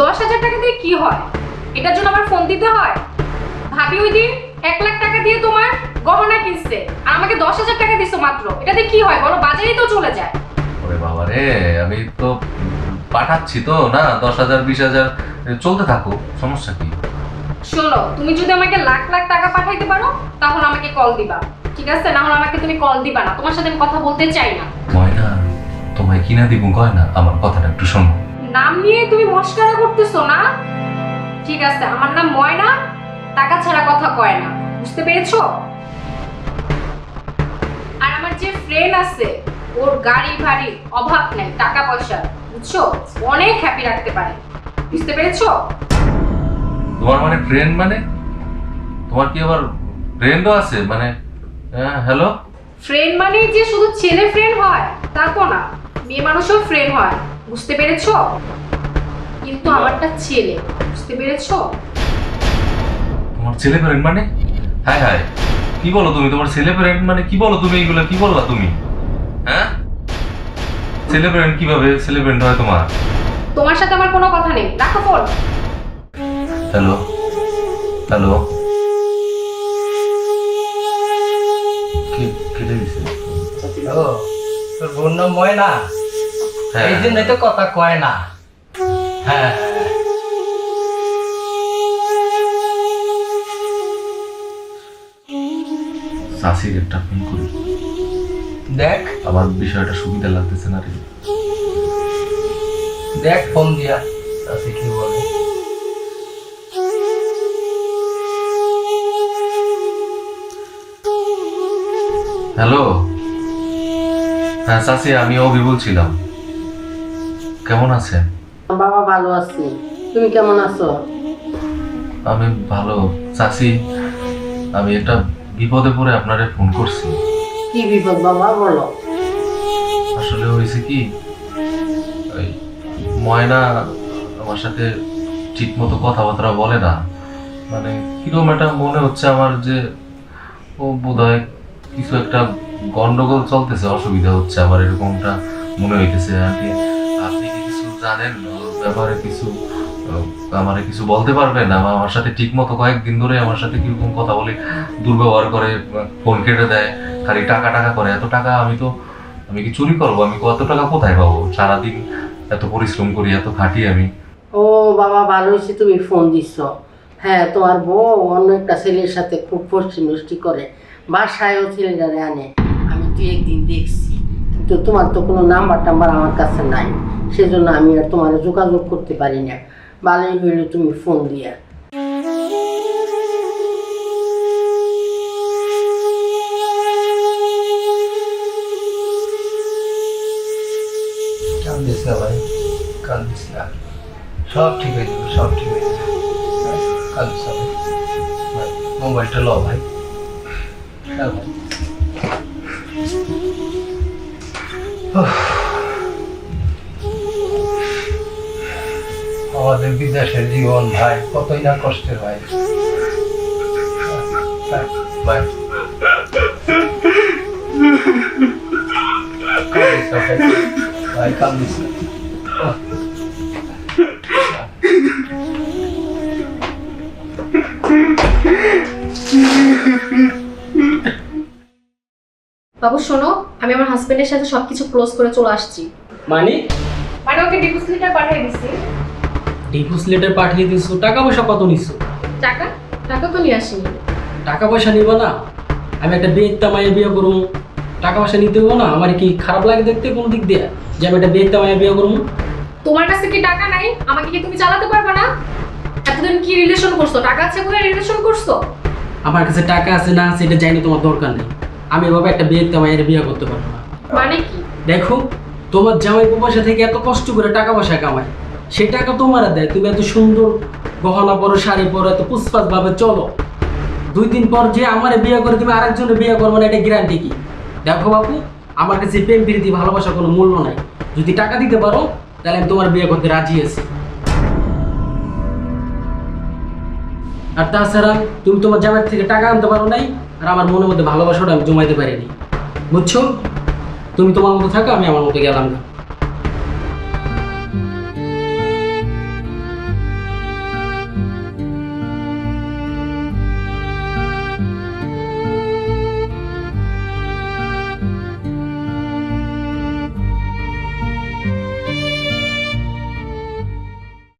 দশ হাজার টাকা দিয়ে কি হয়? এটার জন্য আমার ফোন দিতে হয়? ভাবি ওই দিন এক লাখ টাকা দিয়ে তোমার গহনা কিনছে আর আমাকে দশ হাজার টাকা দিছো মাত্র। এটাতে কি হয় বলো? বাজারেই তো চলে যায়। ওরে বাবা রে আমি তো পাঠাচ্ছি তো না? দশ হাজার বিশ হাজার চলতে থাকো সমস্যা কি? শোনো তুমি যদি আমাকে লাখ লাখ টাকা পাঠাইতে পারো তাহলে আমাকে কল দিবা। ঠিক আছে? না হলে আমাকে তুমি কল দিবা না। তোমার সাথে আমি কথা বলতে চাই না। ময়না তোমায় কিনা দিব গয়না? আমার কথাটা একটু শোনো। নাম নিয়ে তুমি মস্কারা করতেছো না? ঠিক আছে আমার নাম ময়না টাকা ছাড়া কথা কয় না। বুঝতে পেরেছ? আর আমার যে ফ্রেন্ড আছে ওর গাড়ি ভাড়ি অভাব নাই টাকা পয়সা বুঝছ? অনেক হ্যাপি রাখতে পারে। বুঝতে পেরেছ? তোমার মানে ফ্রেন্ড মানে? তোমার কি আবার ফ্রেন্ডও আছে? মানে হ্যালো ফ্রেন্ড মানে যে শুধু ছেলে ফ্রেন্ড হয় তা তো না। মেয়ে মানুষও ফ্রেন্ড হয়। বুঝতে পেরেছ? কিন্তু আমারটা ছেলে বুঝতে পেরেছ? তোমার ছেলে ফ্রেন্ড মানে? হ্যাঁ হ্যাঁ কি বলো তুমি? তোমার ছেলে ফ্রেন্ড মানে কি বলো তুমি এইগুলো কি বললা তুমি? হ্যাঁ? ছেলে ফ্রেন্ড কীভাবে? ছেলে ফ্রেন্ড হয় তোমার? তোমার সাথে আমার কোনো কথা নেই। রাখো ফোন হ্যালো হ্যালো কে কেটে দিছে? ও তোর বোন নাম ময়না? এই জন্যই তো কথা কয় না। হ্যাঁ। সাসির একটা ফোন করি। দেখ। আমার বিষয়টা সুবিধা লাগতেছে না রে। দেখ ফোন দিয়া। চাষি কি বলে। হ্যালো হ্যাঁ সাসি আমি অভি বলছিলাম। কেমন আছেন? বাবা ভালো আছি। তুমি কেমন আছো? আমি ভালো। চাচি আমি একটা বিপদে পড়ে আপনারে ফোন করছি। কি বিপদ বাবা বলো। আসলে হয়েছে কি ওই ময়না আমার সাথে ঠিক মতো কথাবার্তা বলে না। মানে কীরকম একটা মনে হচ্ছে আমার যে ও বোধহয় কিছু একটা গন্ডগোল চলতেছে অসুবিধা হচ্ছে আমার এরকমটা মনে হইতেছে আর কি। জানেন ব্যাপারে কিছু আমার কিছু বলতে পারবেন আমার সাথে ঠিক মতো কয়েকদিন ধরে আমার সাথে কীরকম কথা বলে দুর্ব্যবহার করে ফোন কেটে দেয়, খালি টাকা টাকা করে। এত টাকা আমি তো, আমি কি চুরি করব? আমি কত টাকা কোথায় পাবো? সারাদিন এত পরিশ্রম করি, এত খাটি আমি। ও বাবা, ভালো হয়েছে তুমি ফোন দিচ্ছ হ্যাঁ তোমার বউ অন্য একটা ছেলের সাথে খুব ফষ্টি নষ্টি করে। বাসায়ও ছেলেটারে আনে। আমি তুই একদিন দেখছি, কিন্তু তোমার তো কোনো নাম্বার টাম্বার আমার কাছে নাই। সেজন্য আমি আর তোমার যোগাযোগ করতে পারি না। ভালোই হইল তুমি ফোন দিয়া। কান্দিস না ভাই কান্দিস না। সব ঠিক হয়ে যাবে সব ঠিক হয়ে যাবে। কান্দিস ভাই, মোবাইলটা ল ভাই। হ্যাঁ ভাই। আমাদের বিদেশের জীবন ভাই কতই না কষ্টের ভাই। হ্যাঁ, ভাই কান্দিস। বাবু শোনো আমি আমার হাজবেন্ডের সাথে সবকিছু ক্লোজ করে চলে আসছি। মানে? মানে ওকে ডিপোজিট লিটার পাঠিয়ে দিচ্ছি ডিভোর্স লেটার পাঠিয়ে দিছো টাকা পয়সা কত নিছো? টাকা? টাকা তো নিয়ে আসিনি। টাকা পয়সা নিব না। আমি একটা বিয়ে তামাইয়া বিয়ে করব। টাকা পয়সা নিতে হব না আমার কি খারাপ লাগে দেখতে কোনো দিক দিয়ে? যে আমি একটা বিয়ে তামাইয়া বিয়ে করব। তোমার কাছে কি টাকা নাই? আমাকে কি তুমি চালাতে পারবে না? এতদিন কি রিলেশন করছ? টাকা আছে বলে রিলেশন করছ? আমার কাছে টাকা আছে না আছে এটা জানি তোমার দরকার নেই। আমি এভাবে একটা বিয়ে তামাইয়ের বিয়ে করতে পারব না। মানে কি? দেখো তোমার জামাই পয়সা থেকে এত কষ্ট করে টাকা পয়সা কামায়। সেই টাকা তোমার দেয়, তুমি এত সুন্দর গহনা পরো, শাড়ি পরো, এত পুষ্পাস ভাবে চলো। দুই দিন পর যে আমার বিয়ে করে তুমি আরেকজনের বিয়ে করব না, এটা গ্যারান্টি কি? দেখো বাপু, আমার কাছে প্রেম, প্রীতি ভালোবাসা কোনো মূল্য নাই। যদি টাকা দিতে পারো, তাহলে আমি তোমার বিয়ে করতে রাজি আছি। আর তাছাড়া তুমি তোমার জামাই থেকে টাকা আনতে পারো নাই, আর আমার মনের মধ্যে ভালোবাসাটা আমি জমাইতে পারিনি। বুঝছ? তুমি তোমার মতো থাকো, আমি আমার মতো গেলাম না।